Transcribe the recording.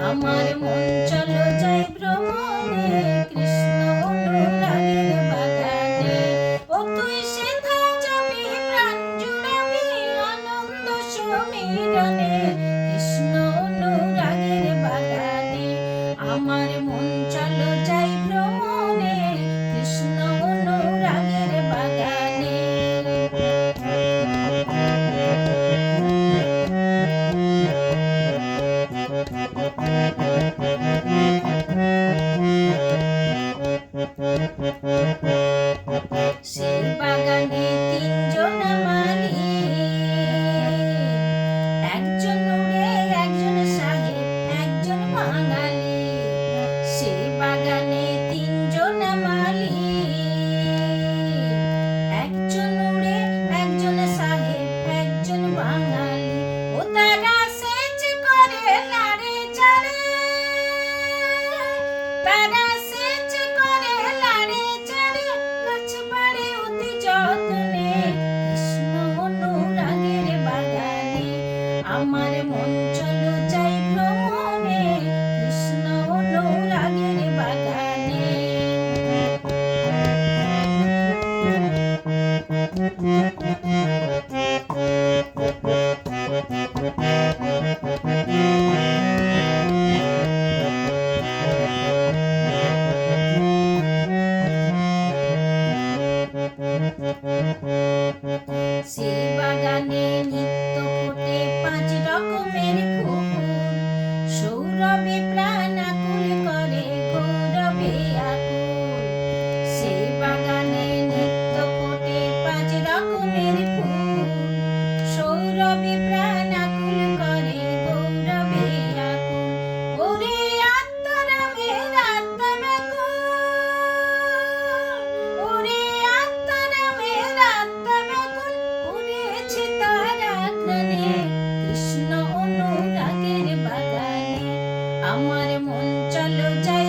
আমার মন চলো যাই ভ্রমণে Si Paganitin Diyo naman. আমার মন চলো চাই ভ্রমণে কৃষ্ণ রাগের বাগানে। বাগানে নিত্য ফোটে পাঁচ রকমের সৌরভে আমার মন চলো যায়